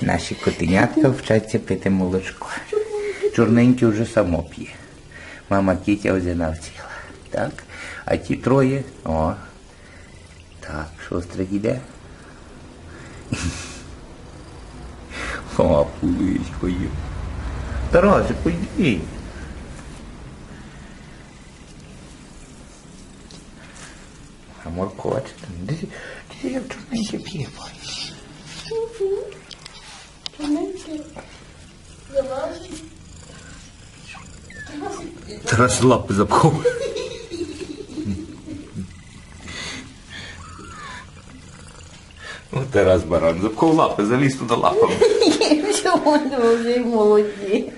Наші котенятка вчаться пити молочко. Чорненький вже само п'є. Мама Кітя вже навчила. Так? А ті троє. О. Так, шострик іде. О, пуличко є. Тарасику, йди. А морковочка, де, де як чорненьке п'є, бачиш? Тарас лапи запхав. Ну, Тарас баран, запхав лапи, заліз туди лапами. Чому вони вже й молоді?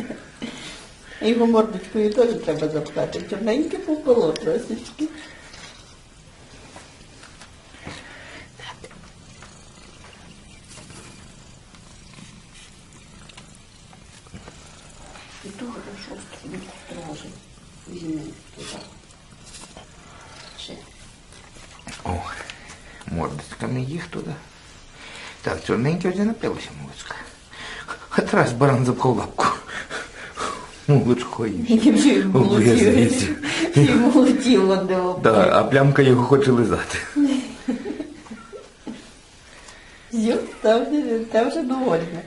Його мордочкою теж треба запхати. Чорненьке попало трошечки. Хорошо, трохи. Візьми туди. Ще. О, мордочками їх туди. Так, чорненьке вже напилося молочка. А Тарас баран запхав лапку. Молочко їм. І вже й Облизується. молодів. І молодів вони Да, а плямка його хоче лизати. Зю, там вже довольна.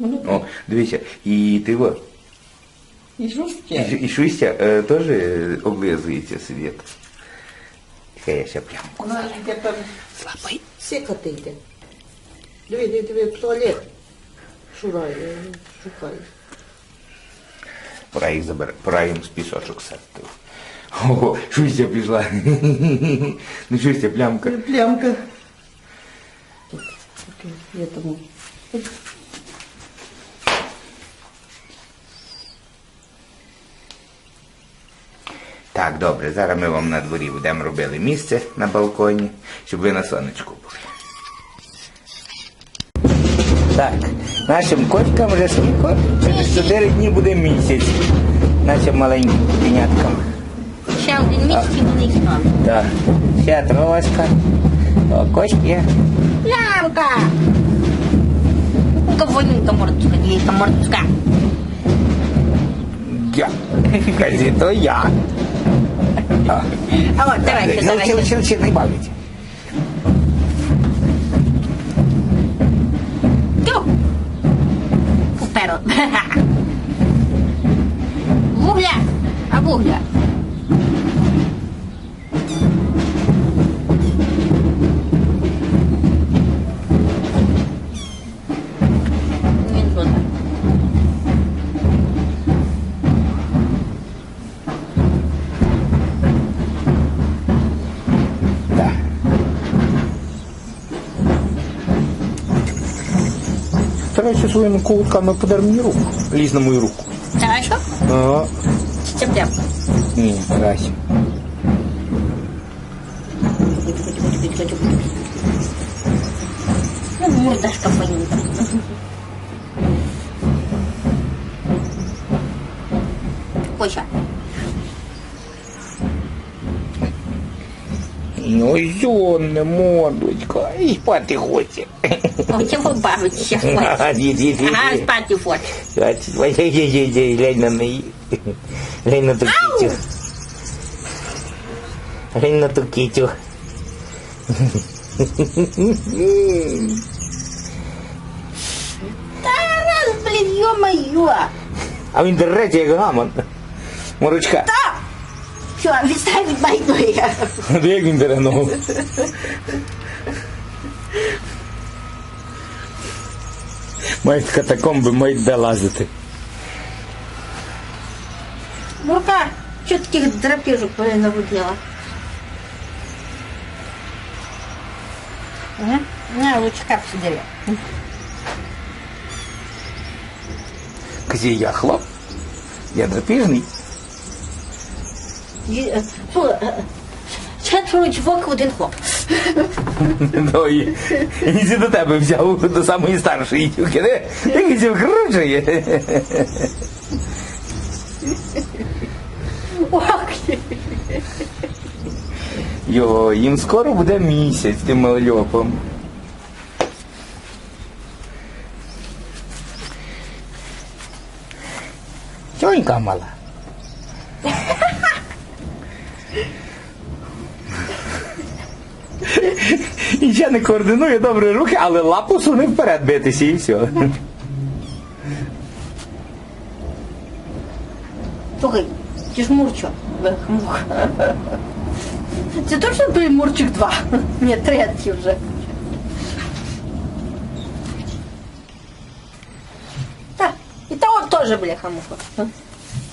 Ну, О, дивіться, і ти во, і і, жорстке. і Шуйся е, теж е, облизується світ. Хай я ще плямку. Вона йде там Слабий. сикати йде. Диви, диви, диви, в туалет. Шурає, шукає. Пора їх забере, пора їм з пісочок садити. Ого, Шуйся пішла. Ну Шуйся, плямка. Плямка. Тут, тут, я тому. Так, добре, зараз ми вам на дворі будемо робити місце на балконі, щоб ви на сонечку були. Так, нашим котикам вже скільки? Через 4 дні буде місяць. Нашим маленьким піняткам. Ще один місяць і буде їх. Так, ще трошка. О, кошки. Лямка! Ковоненька мордочка, дівка мордочка. Я. Кажи, то я. А, А от, давайте, давайте. чи, чи, не бавиться. Тю! Поперо. Вугля! А вугля? Старайся своїми кулаками подар мені руку. Лізь на мою руку. Давай що? Ага. Цеп-цеп. Ні, Рася. Ну, мордашка понюта. Кося. Ну, зонне, мордочка, і спати хоче. Ой, чого бавиться спать? А, ді, ді, ді, Ага, ді. спати хоче. Бачиш, ой, ой, ой, ой, ой, глянь на неї. Глянь на ту кітю. Глянь на ту кітю. Тарас, блін, йо-моє. А він дереться, як гамон. Морочка. Все, відстань від майної. Де як він дере ногу? Мають катакомби, мають де лазити. Мурка, що таких драпіжок наводила? Ага. На, лучше капси дерет. Казі, я хлоп. Я драпіжний. Четверо Йо, їм скоро буде місяць тим мальопом. Тьонька мала. І ще не координує добре руки, але лапу суне вперед битися і все. Слухай, ти ж Мурчо. Це точно той Мурчик 2? Ні, третій вже. Так, і того теж, бляха муха.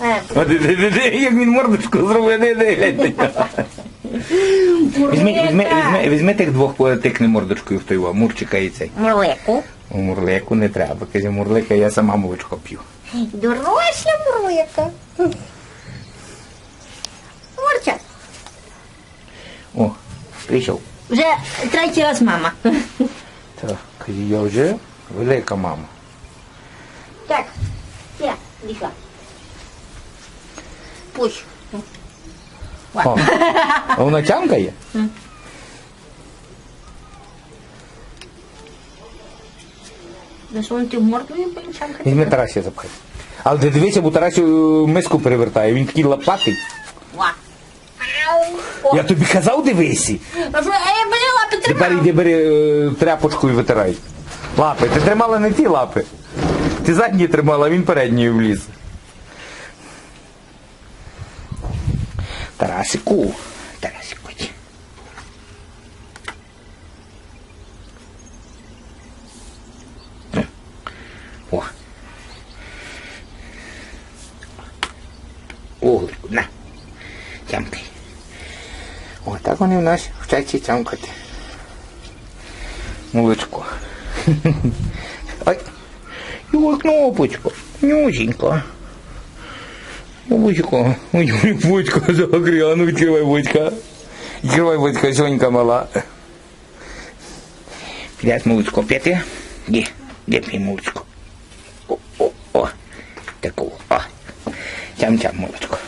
Як він мордочку зробив, не не, глянь на нього. Візьми, візьми, візьми, візьми тих двох тикни мордочкою в той Мурчика і цей. Мурлеку. У Мурлику не треба, каже, Мурлика, я сама молочко п'ю. Доросла мурлика. Мурча, О, прийшов. вже третій раз мама. Так, я вже велика мама. Так, я, дійшла. Пусть. О, а вона тямкає? Засунути в морду і пенчанка. Візьми Тарасі запхай. Але ти дивися, бо Тарасі е, миску перевертає, він такий лопатий. Ва. Я тобі казав, дивися. а що, бери лапи Тепер йди бери е, тряпочку і витирай. Лапи. Ти тримала не ті лапи. Ти задні тримала, а він передньою вліз. Тарасику. Тарасику. О. Оглику, на. Тямкай. О, так вони в нас вчаться тямкати. Молочко. Ой. Його кнопочку. Нюсенько. Ой, ой, Водька загріла. Ну відкривай Водька. Відкривай Водька, Сонька мала. Підеш молочко п'яти? Де? Де пій молочко? О, о, о. Таку. О. Тям-тям молочко.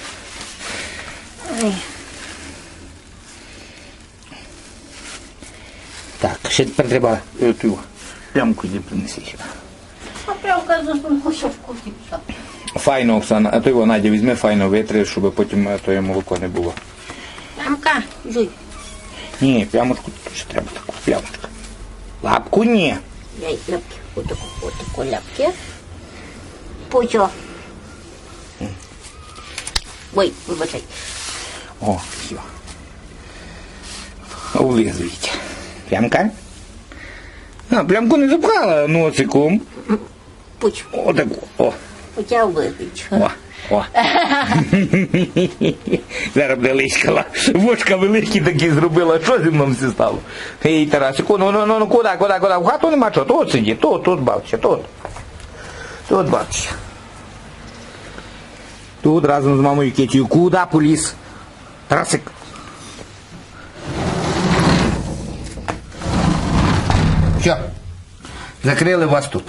Так, ще тепер треба е, ту плямку не принеси сюди. А прям кажу, що в кухні пішла. Файно, Оксана, а то його Надя візьме, файно витри, щоб потім тоє молоко не було. Мамка, жуй. Ні, плямочку тут ще треба таку плямочку. Лапку ні. Дай ляпки. Отаку, отаку ляпки. Пучо. Ой, вибачай. О, все. Улизуйте. Плямка? А, плямку не запхала носиком. Пуч. Отаку. О, Путя вибіч. о, о. Зараз буде лиськала. Вошка великі такі зробила. Що зі мною все стало? Ей, Тарасику, ну, ну, ну, ну, куди, куди, куди? В хату нема чого. Тут сиді, тут, тут бався, тут. Тут бався. Тут разом з мамою Кетію. Куди поліз? Тарасик. Все. Закрили вас тут.